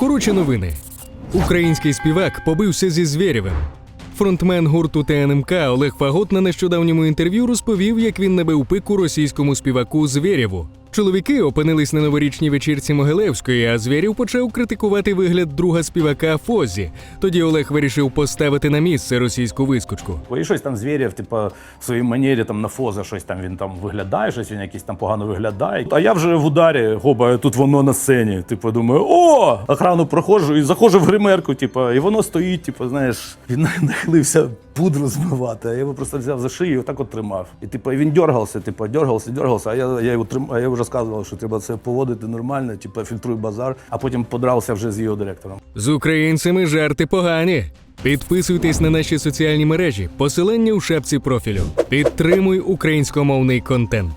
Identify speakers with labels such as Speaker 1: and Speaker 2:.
Speaker 1: Коротше новини. Український співак побився зі Звєрєвим. Фронтмен гурту ТНМК Олег Фагот на нещодавньому інтерв'ю розповів, як він набив пику російському співаку Звєрєву. Чоловіки опинились на новорічній вечірці Могилевської, а Звєрєв почав критикувати вигляд друга співака Фозі. Тоді Олег вирішив поставити на місце російську вискочку.
Speaker 2: І щось там звірів, типу, в своїй манері там на фоза щось там він там виглядає, щось він якийсь там погано виглядає. А я вже в ударі, гоба, тут воно на сцені. Типу, думаю, о! Охрану проходжу і заходжу в гримерку, типу, і воно стоїть, типу, знаєш, він нахилився пудру змивати, а я його просто взяв за шию і отак от тримав. І типу, він дергався, типу, дергався, дергався, а я, я його трим... а я його розказував, що треба це поводити нормально, типу, фільтруй базар, а потім подрався вже з його директором.
Speaker 1: З українцями жарти погані. Підписуйтесь на наші соціальні мережі, посилання у шапці профілю. Підтримуй українськомовний контент.